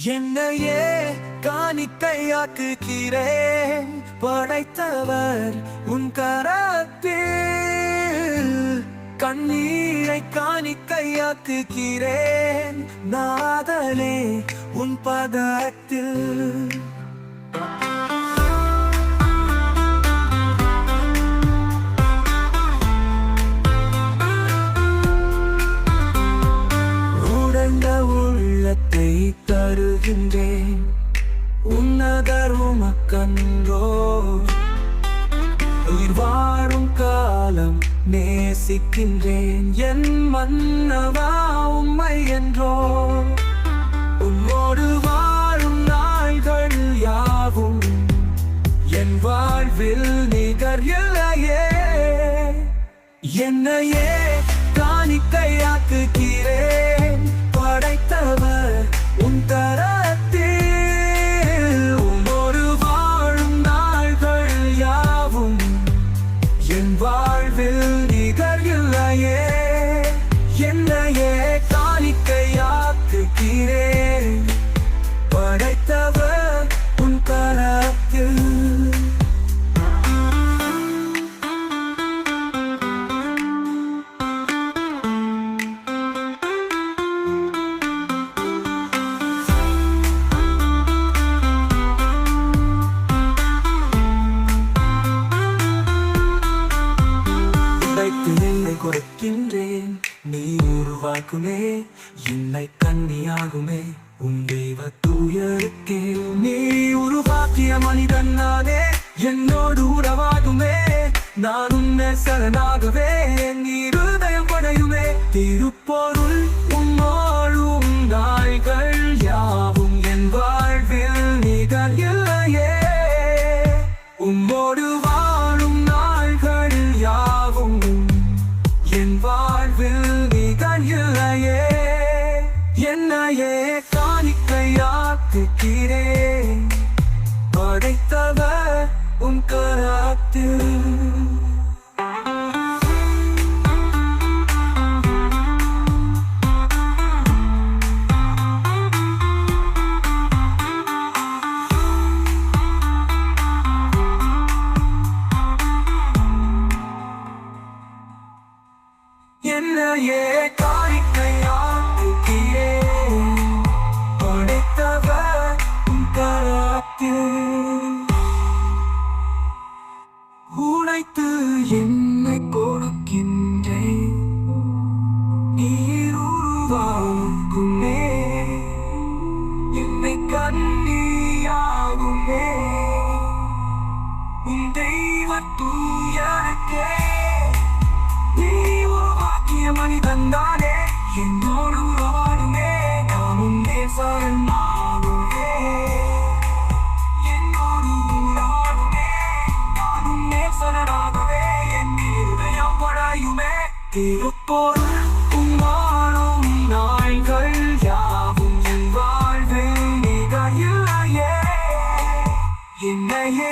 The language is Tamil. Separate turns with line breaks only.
என்னையே காணிக்கையாக்குகிறேன். படைத்தவர் உன் கரத்தில். கண்ணீரை காணிக்கையாக்குகிறேன். நாதலே உன் பதத்தில். தருகின்றேன். உன்னதர் உமக்கன்றோ. உயிர் வாழும் காலம் நேசிக்கின்றேன். என் மன்னவா உம்மை என்றோ. உன்னோடு வாழும் நாள்கள் யாவும். என் வாழ்வில் நிகர் இல்லையே. என்னையே காணிக்கையாக்குகிறேன். வாழ்வில் உடைத்து குறைக்கின்றேன். நீ உருவாக்குமே என்னை கண்ணியாகுமே. உன் தெய்வ தூயருக்கே நீ உருவாக்கிய மனிதன் நானே. என்னோடு உறவாகுமே நான் உன்னை சரணாகவே. நீ இருதயம் படையுமே. திருப்பொருள் காணிக்கையாக்குகிறேன் படைத்தவர் உன் கராத்தில் என்னையே காணிக்கையாக்குகிறேன் கண்ணியாகுமே உன் தெய்வ தூயருக்கே நீ உருவாக்கிய மனிதன் தானே என்னோடு உறவாடுமே. நான் உன்னே சரணாகுமே என்னோடு உறவாடுமே நான் உன்னே சரணாகவே என் இருதயம் படையுமே திருப்பொருள் என்னையே